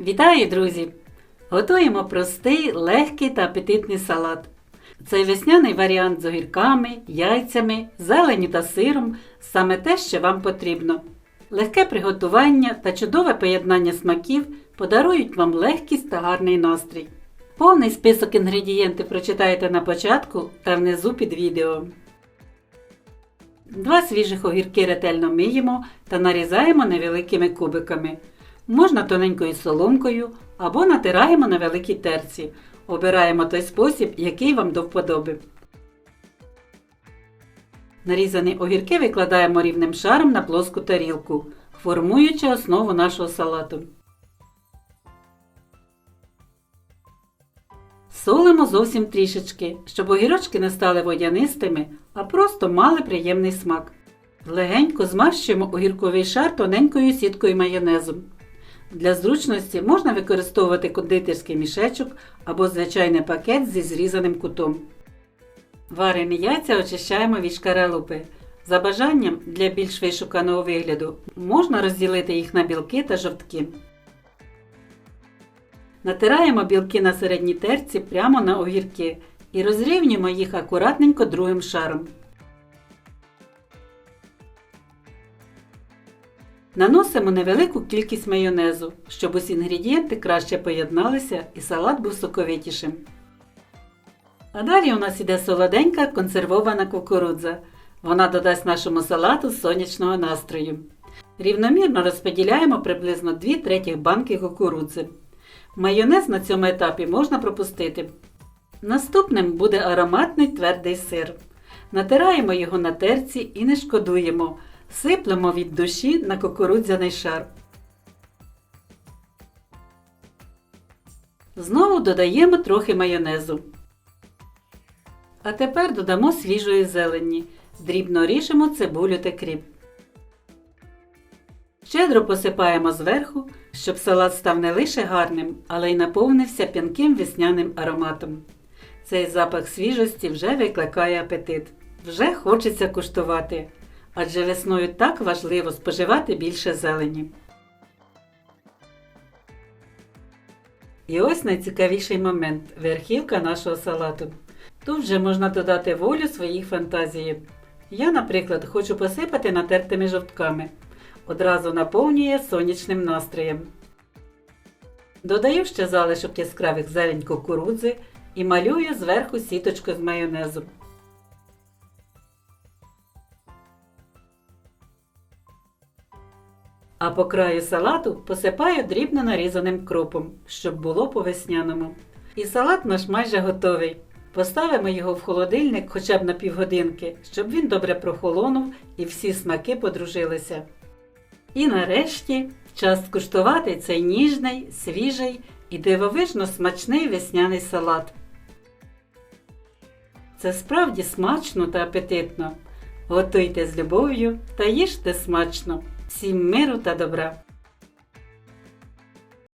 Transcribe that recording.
Вітаю, друзі! Готуємо простий, легкий та апетитний салат. Цей весняний варіант з огірками, яйцями, зеленю та сиром саме те, що вам потрібно. Легке приготування та чудове поєднання смаків подарують вам легкість та гарний настрій. Повний список інгредієнтів прочитайте на початку та внизу під відео. Два свіжих огірки ретельно миємо та нарізаємо невеликими кубиками. Можна тоненькою соломкою або натираємо на великій терці. Обираємо той спосіб, який вам до вподоби. Нарізані огірки викладаємо рівним шаром на плоску тарілку, формуючи основу нашого салату. Солимо зовсім трішечки, щоб огірочки не стали водянистими, а просто мали приємний смак. Легенько змащуємо огірковий шар тоненькою сіткою майонезу. Для зручності можна використовувати кондитерський мішечок або звичайний пакет зі зрізаним кутом. Варені яйця очищаємо від шкаралупи. За бажанням для більш вишуканого вигляду можна розділити їх на білки та жовтки. Натираємо білки на середній терці прямо на огірки і розрівнюємо їх акуратненько другим шаром. Наносимо невелику кількість майонезу, щоб усі інгредієнти краще поєдналися і салат був соковитішим. А далі у нас іде солоденька консервована кукурудза. Вона додасть нашому салату сонячного настрою. Рівномірно розподіляємо приблизно 2 третіх банки кукурудзи. Майонез на цьому етапі можна пропустити. Наступним буде ароматний твердий сир. Натираємо його на терці і не шкодуємо. Сиплемо від душі на кукурудзяний шар. Знову додаємо трохи майонезу. А тепер додамо свіжої зелені. Дрібно ріжемо цибулю та кріп. Щедро посипаємо зверху, щоб салат став не лише гарним, але й наповнився п'янким весняним ароматом. Цей запах свіжості вже викликає апетит. Вже хочеться куштувати. Адже весною так важливо споживати більше зелені. І ось найцікавіший момент верхівка нашого салату. Тут вже можна додати волю своїй фантазії. Я, наприклад, хочу посипати натертими жовтками. Одразу наповнює сонячним настроєм. Додаю ще залишок яскравих зелень кукурудзи і малюю зверху сіточку з майонезу. А по краю салату посипаю дрібно нарізаним кропом, щоб було по весняному. І салат наш майже готовий. Поставимо його в холодильник хоча б на півгодинки, щоб він добре прохолонув і всі смаки подружилися. І нарешті час скуштувати цей ніжний, свіжий і дивовижно смачний весняний салат. Це справді смачно та апетитно. Готуйте з любов'ю та їжте смачно. Всім миру та добра!